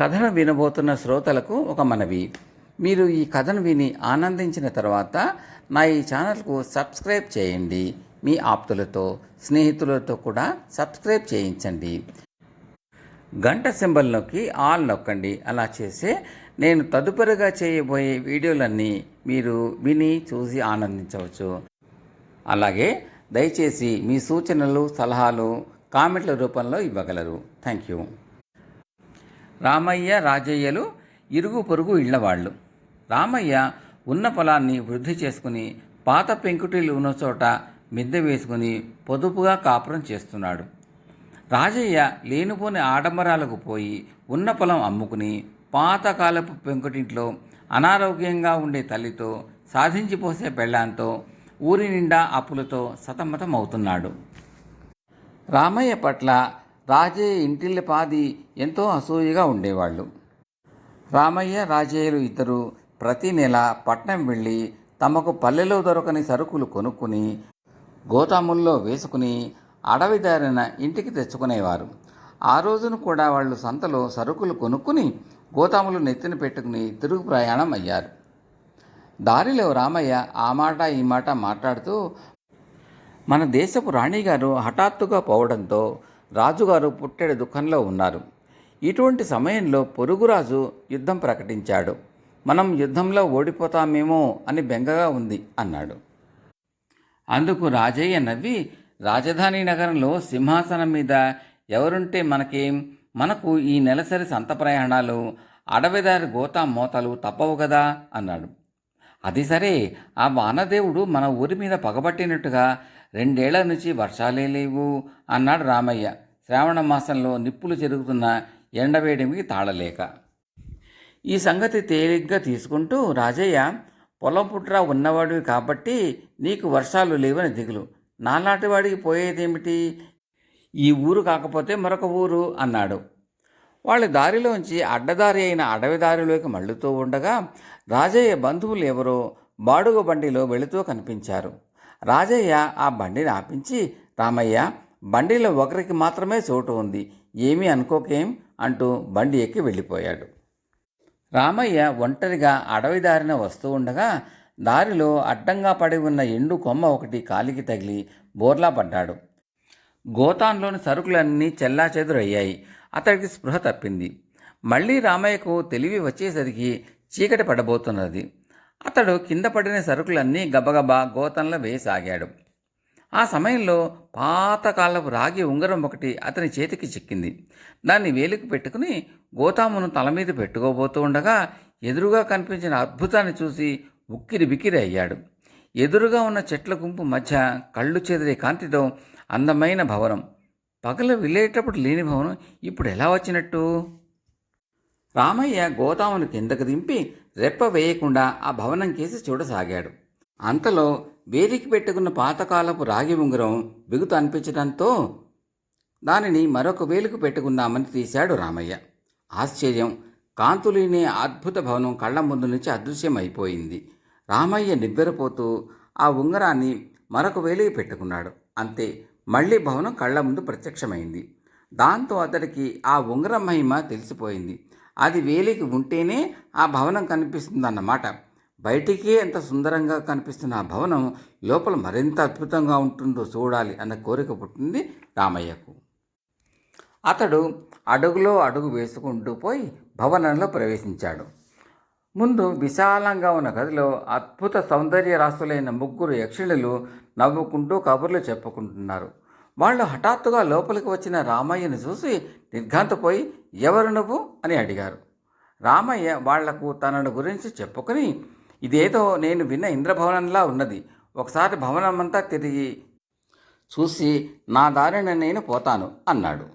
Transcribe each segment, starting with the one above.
కథను వినబోతున్న శ్రోతలకు ఒక మనవి. మీరు ఈ కథను విని ఆనందించిన తర్వాత నా ఈ ఛానల్కు సబ్స్క్రైబ్ చేయండి. మీ ఆప్తులతో స్నేహితులతో కూడా సబ్స్క్రైబ్ చేయించండి. గంట సింబల్ నొక్కి ఆల్ నొక్కండి. అలా చేస్తే నేను తదుపరిగా చేయబోయే వీడియోలన్నీ మీరు విని చూసి ఆనందించవచ్చు. అలాగే దయచేసి మీ సూచనలు సలహాలు కామెంట్ల రూపంలో ఇవ్వగలరు. Thank you. రామయ్య రాజయ్యలు ఇరుగు పొరుగు ఇళ్ళవాళ్ళు. రామయ్య ఉన్న పొలాన్ని వృద్ధి చేసుకుని పాత పెంకుటిల్లు ఉన్న చోట మిద్దె వేసుకుని పొదుపుగా కాపురం చేస్తున్నాడు. రాజయ్య లేనిపోని ఆడంబరాలకు పోయి ఉన్న పొలం అమ్ముకుని పాతకాలపు పెంకుటింట్లో అనారోగ్యంగా ఉండే తల్లితో సాధించిపోసే పెళ్ళాంతో ఊరి నిండా అప్పులతో సతమతం అవుతున్నాడు రామయ్య పట్ల రాజయ్య ఇంటిల్లి పాది ఎంతో అసూయగా ఉండేవాళ్ళు. రామయ్య రాజయ్యలు ఇద్దరు ప్రతి నెల పట్నం వెళ్ళి తమకు పల్లెలో దొరకని సరుకులు కొనుక్కుని గోతాముల్లో వేసుకుని అడవి దారిన ఇంటికి తెచ్చుకునేవారు. ఆ రోజున కూడా వాళ్ళు సంతలో సరుకులు కొనుక్కుని గోతాములు నెత్తిన పెట్టుకుని తిరుగు ప్రయాణం అయ్యారు. దారిలో రామయ్య ఆ మాట ఈ మాట మాట్లాడుతూ మన దేశపు రాణిగారు హఠాత్తుగా పోవడంతో రాజుగారు పుట్టెడు దుఃఖంలో ఉన్నారు. ఇటువంటి సమయంలో పొరుగురాజు యుద్ధం ప్రకటించాడు. మనం యుద్ధంలో ఓడిపోతామేమో అని బెంగగా ఉంది అన్నాడు. అందుకు రాజయ్య నవ్వి రాజధాని నగరంలో సింహాసనం మీద ఎవరుంటే మనకేం? మనకు ఈ నెలసరి సంత ప్రయాణాలు అడవిదారి గోతా మోతలు తప్పవు కదా అన్నాడు. అది సరే ఆ వానదేవుడు మన ఊరి మీద పగబట్టినట్టుగా రెండేళ్ళ నుంచి వర్షాలే లేవు అన్నాడు రామయ్య. శ్రావణ మాసంలో నిప్పులు చెరుగుతున్న ఎండవేడిమికి తాళలేక. ఈ సంగతి తేలిగ్గా తీసుకుంటూ రాజయ్య పొలం పుట్ర ఉన్నవాడివి కాబట్టి నీకు వర్షాలు లేవని దిగులు. నాలాంటి వాడికి పోయేదేమిటి? ఈ ఊరు కాకపోతే మరొక ఊరు అన్నాడు. వాళ్ళ దారిలోంచి అడ్డదారి అయిన అడవి దారిలోకి మళ్ళుతూ ఉండగా రాజయ్య బంధువులు ఎవరో బాడుగ బండిలో వెళుతూ కనిపించారు. రాజయ్య ఆ బండిని ఆపించి రామయ్య బండిలో ఒకరికి మాత్రమే చోటు ఉంది. ఏమీ అనుకోకేం? అంటూ బండి ఎక్కి వెళ్ళిపోయాడు. రామయ్య ఒంటరిగా అడవి దారిన వస్తూ ఉండగా దారిలో అడ్డంగా పడి ఉన్న ఎండు కొమ్మ ఒకటి కాలికి తగిలి బోర్లా పడ్డాడు. గోతాన్లోని సరుకులన్నీ చెల్లాచెదురయ్యాయి. అతడికి స్పృహ తప్పింది. మళ్ళీ రామయ్యకు తెలివి వచ్చేసరికి చీకటి పడబోతున్నది. అతడు కింద పడిన సరుకులన్నీ గబగబా గోతంలో వేసాగాడు ఆ సమయంలో పాతకాలపు రాగి ఉంగరం ఒకటి అతని చేతికి చిక్కింది. దాన్ని వేలికి పెట్టుకుని గోతామును తల మీద పెట్టుకోబోతూ ఉండగా ఎదురుగా కనిపించిన అద్భుతాన్ని చూసి ఉక్కిరి బిక్కిరి అయ్యాడు. ఎదురుగా ఉన్న చెట్ల గుంపు మధ్య కళ్ళు చెదిరే కాంతితో అందమైన భవనం. పగలు వెళ్ళేటప్పుడు లేని భవనం ఇప్పుడు ఎలా వచ్చినట్టు? రామయ్య గోతామును కిందకు దింపి రెప్ప వేయకుండా ఆ భవనం కేసి చూడసాగాడు. అంతలో వేలికి పెట్టుకున్న పాతకాలపు రాగి ఉంగరం బిగుతు అనిపించడంతో దానిని మరొక వేలుకు పెట్టుకుందామని తీశాడు రామయ్య. ఆశ్చర్యం కాంతులేని అద్భుత భవనం కళ్ళ ముందు నుంచి అదృశ్యమైపోయింది. రామయ్య నివ్వెరపోతూ ఆ ఉంగరాన్ని మరొక వేలికి పెట్టుకున్నాడు. అంతే మళ్ళీ భవనం కళ్ళ ముందు ప్రత్యక్షమైంది. దాంతో అతడికి ఆ ఉంగరం మహిమ తెలిసిపోయింది. అది వేలికి ఉంటేనే ఆ భవనం కనిపిస్తుందన్నమాట. బయటికే ఎంత సుందరంగా కనిపిస్తున్న ఆ భవనం లోపల మరింత అద్భుతంగా ఉంటుందో చూడాలి అన్న కోరిక పుట్టింది రామయ్యకు. అతడు అడుగులో అడుగు వేసుకుంటూ పోయి భవనంలో ప్రవేశించాడు. ముందు విశాలంగా ఉన్న గదిలో అద్భుత సౌందర్య రాసులైన ముగ్గురు యక్షిణులు నవ్వుకుంటూ కబుర్లు చెప్పుకుంటున్నారు. వాళ్ళు హఠాత్తుగా లోపలికి వచ్చిన రామయ్యను చూసి నిర్ఘాంతపోయి ఎవరు నువ్వు? అని అడిగారు. రామయ్య వాళ్ళకు తనను గురించి చెప్పుకొని ఇదేదో నేను విన్న ఇంద్రభవనంలా ఉన్నది. ఒకసారి భవనమంతా తిరిగి చూసి నా దారిన నేను పోతాను అన్నాడు.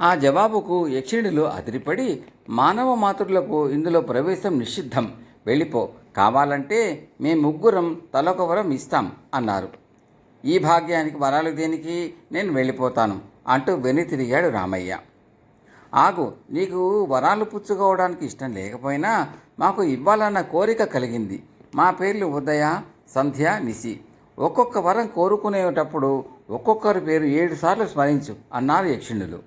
ఆ జవాబుకు యక్షిణులు అదిరిపడి మానవ మాతృలకు ఇందులో ప్రవేశం నిషిద్ధం. వెళ్ళిపో. కావాలంటే మేము ముగ్గురం తలొకవరం ఇస్తాం అన్నారు. ఈ భాగ్యానికి వరాలు దేనికి? నేను వెళ్ళిపోతాను అంటూ వెని తిరిగాడు రామయ్య. ఆగు నీకు వరాలు పుచ్చుకోవడానికి ఇష్టం లేకపోయినా మాకు ఇవ్వాలన్న కోరిక కలిగింది. మా పేర్లు ఉదయ సంధ్య నిసి ఒక్కొక్క వరం కోరుకునేటప్పుడు ఒక్కొక్కరి పేరు ఏడు సార్లు స్మరించు అన్నారు యక్షిణులు.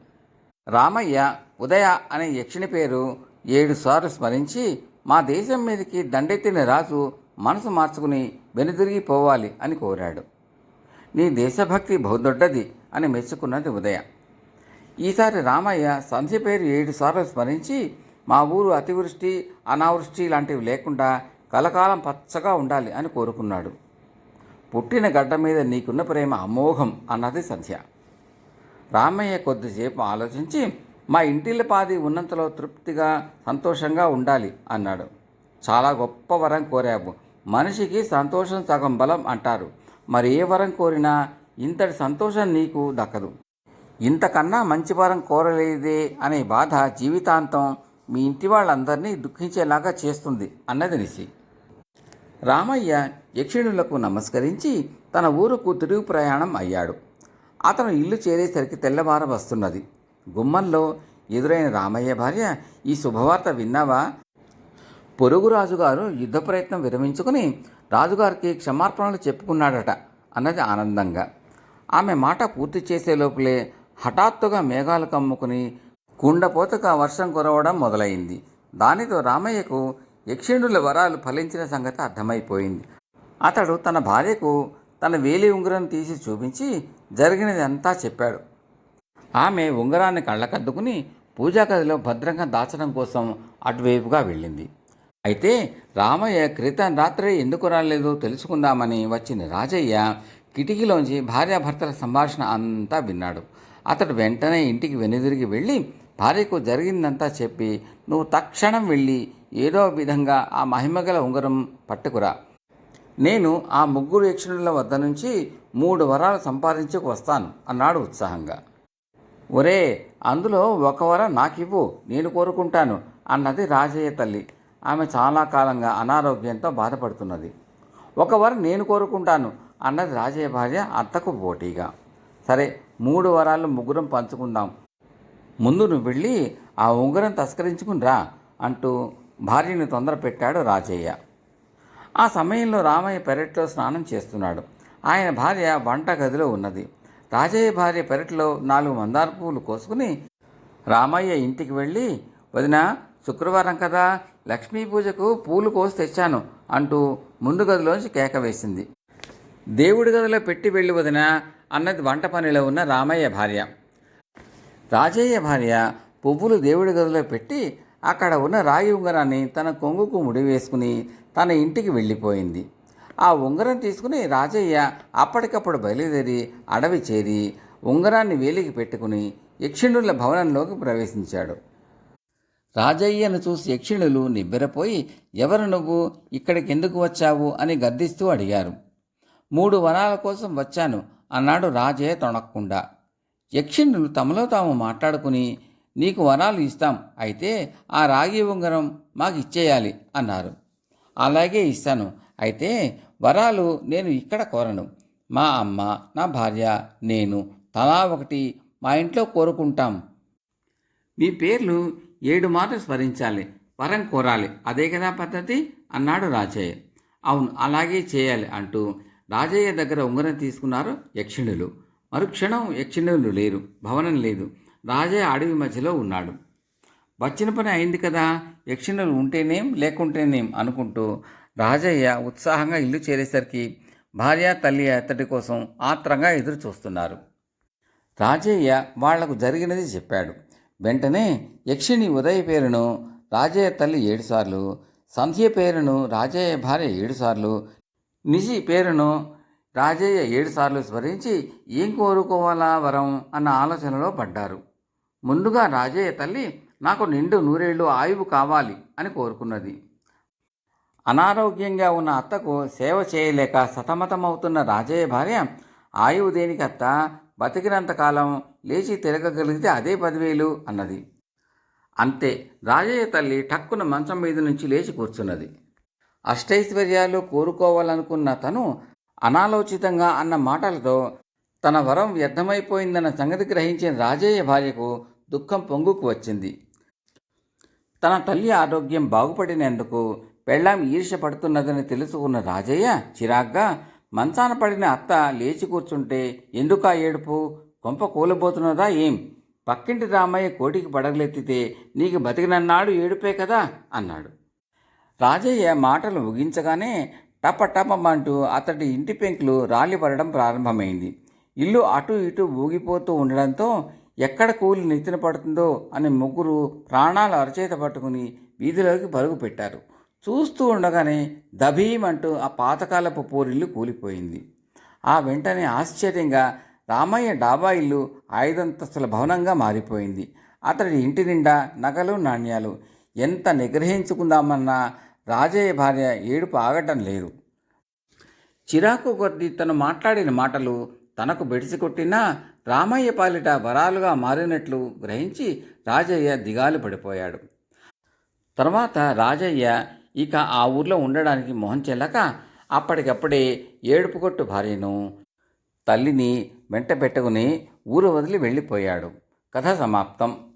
రామయ్య ఉదయ అనే యక్షిణి పేరు ఏడు సార్లు స్మరించి మా దేశం మీదకి దండెత్తిన రాజు మనసు మార్చుకుని వెనుదిరిగిపోవాలి అని కోరాడు. నీ దేశభక్తి బహుదొడ్డది అని మెచ్చుకున్నది ఉదయ. ఈసారి రామయ్య సంధ్య పేరు ఏడు సార్లు స్మరించి మా ఊరు అతివృష్టి అనావృష్టి లాంటివి లేకుండా కలకాలం పచ్చగా ఉండాలి అని కోరుకున్నాడు. పుట్టిన గడ్డ మీద నీకున్న ప్రేమ అమోఘం అన్నది సంధ్య. రామయ్య కొద్దిసేపు ఆలోచించి మా ఇంటిల పాది ఉన్నంతలో తృప్తిగా సంతోషంగా ఉండాలి అన్నాడు. చాలా గొప్ప వరం కోరావు. మనిషికి సంతోషం సగం బలం అంటారు. మరి ఏ వరం కోరినా ఇంతటి సంతోషం నీకు దక్కదు. ఇంతకన్నా మంచి వరం కోరలేదే అనే బాధ జీవితాంతం మీ ఇంటి వాళ్ళందరినీ దుఃఖించేలాగా చేస్తుంది అన్నది నిసి రామయ్య యక్షిణులకు నమస్కరించి తన ఊరుకు తిరుగు ప్రయాణం అయ్యాడు. అతను ఇల్లు చేరేసరికి తెల్లవార వస్తున్నది. గుమ్మంలో ఎదురైన రామయ్య భార్య ఈ శుభవార్త విన్నావా? పొరుగు రాజుగారు యుద్ధ ప్రయత్నం విరమించుకుని రాజుగారికి క్షమార్పణలు చెప్పుకున్నాడట అన్నది ఆనందంగా. ఆమె మాట పూర్తి చేసే లోపలే హఠాత్తుగా మేఘాలు కమ్ముకుని కుండపోతగా వర్షం కురవడం మొదలైంది. దానితో రామయ్యకు యక్షిణుల వరాలు ఫలించిన సంగతి అర్థమైపోయింది. అతడు తన భార్యకు తన వేలి ఉంగరం తీసి చూపించి జరిగినది అంతా చెప్పాడు. ఆమె ఉంగరాన్ని కళ్ళకద్దుకుని పూజా గదిలో భద్రంగా దాచడం కోసం అటువైపుగా వెళ్ళింది. అయితే రామయ్య క్రితం రాత్రి ఎందుకు రాలేదో తెలుసుకుందామని వచ్చిన రాజయ్య కిటికీలోంచి భార్యాభర్తల సంభాషణ అంతా విన్నాడు. అతడు వెంటనే ఇంటికి వెనుదిరిగి వెళ్ళి భార్యకు జరిగిందంతా చెప్పి నువ్వు తక్షణం వెళ్ళి ఏదో విధంగా ఆ మహిమగల ఉంగరం పట్టుకురా. నేను ఆ ముగ్గురు యక్షణుల వద్ద నుంచి మూడు వరాలు సంపాదించుకు వస్తాను అన్నాడు ఉత్సాహంగా. ఒరే అందులో ఒక వరం నాకివ్వు నేను కోరుకుంటాను అన్నది రాజయ్య తల్లి. ఆమె చాలా కాలంగా అనారోగ్యంతో బాధపడుతున్నది. ఒకవరం నేను కోరుకుంటాను అన్నది రాజయ్య భార్య అత్తకు పోటీగా. సరే మూడు వరాలు ముగ్గురం పంచుకుందాం. ముందు నువ్వు వెళ్ళి ఆ ఉంగరం తస్కరించుకుని రా అంటూ భార్యని తొందర పెట్టాడు రాజయ్య. ఆ సమయంలో రామయ్య పెరట్లో స్నానం చేస్తున్నాడు. ఆయన భార్య వంట గదిలో ఉన్నది. రాజయ్య భార్య పెరట్లో నాలుగు మందార పువ్వులు కోసుకుని రామయ్య ఇంటికి వెళ్ళి వదిన శుక్రవారం కదా లక్ష్మీ పూజకు పూలు కోసి తెచ్చాను అంటూ ముందు గదిలోంచి కేక వేసింది. దేవుడి గదిలో పెట్టి వెళ్ళి వదిన అన్నది వంట పనిలో ఉన్న రామయ్య భార్య. రాజయ్య భార్య పువ్వులు దేవుడి గదిలో పెట్టి అక్కడ ఉన్న రాగి ఉంగరాన్ని తన కొంగుకు ముడివేసుకుని తన ఇంటికి వెళ్ళిపోయింది. ఆ ఉంగరం తీసుకుని రాజయ్య అప్పటికప్పుడు బయలుదేరి అడవి చేరి ఉంగరాన్ని వేలికి పెట్టుకుని యక్షిణుల భవనంలోకి ప్రవేశించాడు. రాజయ్యను చూసి యక్షిణులు నిబ్బెరపోయి ఎవరు నువ్వు? ఇక్కడికి ఎందుకు వచ్చావు? అని గద్దిస్తూ అడిగారు. మూడు వనాల కోసం వచ్చాను. అన్నాడు రాజయ్య తొణక్కుండా. యక్షిణులు తమలో తాము మాట్లాడుకుని నీకు వరాలు ఇస్తాం. అయితే ఆ రాగి ఉంగరం మాకు ఇచ్చేయాలి అన్నారు. అలాగే ఇస్తాను. అయితే వరాలు నేను ఇక్కడ కోరను. మా అమ్మ నా భార్య నేను తలా ఒకటి మా ఇంట్లో కోరుకుంటాం. మీ పేర్లు ఏడు మార్లు స్మరించాలి వరం కోరాలి. అదే కదా పద్ధతి? అన్నాడు రాజయ్య. అవును అలాగే చేయాలి అంటూ రాజయ్య దగ్గర ఉంగరం తీసుకున్నారు యక్షిణులు. మరుక్షణం యక్షిణులు లేరు భవనం లేదు. రాజయ్య అడవి మధ్యలో ఉన్నాడు. వచ్చిన పని అయింది కదా యక్షిణులు ఉంటేనేం లేకుంటేనేం అనుకుంటూ రాజయ్య ఉత్సాహంగా ఇల్లు చేరేసరికి భార్య తల్లి అతడి కోసం ఆత్రంగా ఎదురు చూస్తున్నారు రాజయ్య వాళ్ళకు జరిగినది చెప్పాడు. వెంటనే యక్షిణి ఉదయ పేరును రాజయ్య తల్లి ఏడుసార్లు సంధ్య పేరును రాజయ్య భార్య ఏడుసార్లు నిజి పేరును రాజయ్య ఏడుసార్లు స్మరించి ఏం కోరుకోవాలా వరం అన్న ఆలోచనలో పడ్డారు. ముందుగా రాజయ్య తల్లి నాకు నిండు నూరేళ్ళు ఆయువు కావాలి అని కోరుకున్నది. అనారోగ్యంగా ఉన్న అత్తకు సేవ చేయలేక సతమతమవుతున్న రాజయ్య భార్య ఆయువు దేనికి అత్త బతికినంతకాలం లేచి తిరగగలిగితే అదే పదివేలు అన్నది. అంతే రాజయ్య తల్లి టక్కున మంచం మీద నుంచి లేచి కూర్చున్నది. అష్టైశ్వర్యాలు కోరుకోవాలనుకున్న తను అనాలోచితంగా అన్న మాటలతో తన వరం వ్యర్థమైపోయిందన్న సంగతి గ్రహించిన రాజయ్య భార్యకు దుఃఖం పొంగుకు వచ్చింది. తన తల్లి ఆరోగ్యం బాగుపడినందుకు పెళ్ళాం ఈర్ష పడుతున్నదని తెలుసుకున్న రాజయ్య చిరాగ్గా మంచాన పడిన అత్త లేచి కూర్చుంటే ఎందుకా ఏడుపు? కొంప కూలబోతున్నదా ఏం? పక్కింటి రామయ్య కోటికి పడగలెత్తితే నీకు బతికినన్నాడు ఏడుపే కదా అన్నాడు. రాజయ్య మాటలు ముగించగానే టప టపమంటూ అతడి ఇంటి పెంకులు రాలిపడడం ప్రారంభమైంది. ఇల్లు అటు ఇటు ఊగిపోతూ ఉండడంతో ఎక్కడ కూలి నెత్తిన పడుతుందో అని ముగ్గురు ప్రాణాలు అరచేత పట్టుకుని వీధిలోకి పరుగు పెట్టారు. చూస్తూ ఉండగానే దభీమంటూ ఆ పాతకాలపు పోరిల్లు కూలిపోయింది. ఆ వెంటనే ఆశ్చర్యంగా రామయ్య డాబా ఇల్లు ఐదంతస్తుల భవనంగా మారిపోయింది. అతడి ఇంటి నిండా నగలు నాణ్యాలు ఎంత నిగ్రహించుకుందామన్నా రాజయ్య భార్య ఏడుపు ఆగటం లేదు. చిరాకు కొద్ది తను మాట్లాడిన మాటలు తనకు బెడిసి కొట్టినా రామయ్య పాలిట వరాలుగా మారినట్లు గ్రహించి రాజయ్య దిగాలు పడిపోయాడు. తర్వాత రాజయ్య ఇక ఆ ఊర్లో ఉండడానికి మొహం చెల్లక అప్పటికప్పుడే ఏడుపుగొట్టు భార్యను. తల్లిని వెంట పెట్టుకుని ఊరు వదిలి వెళ్ళిపోయాడు. కథ సమాప్తం.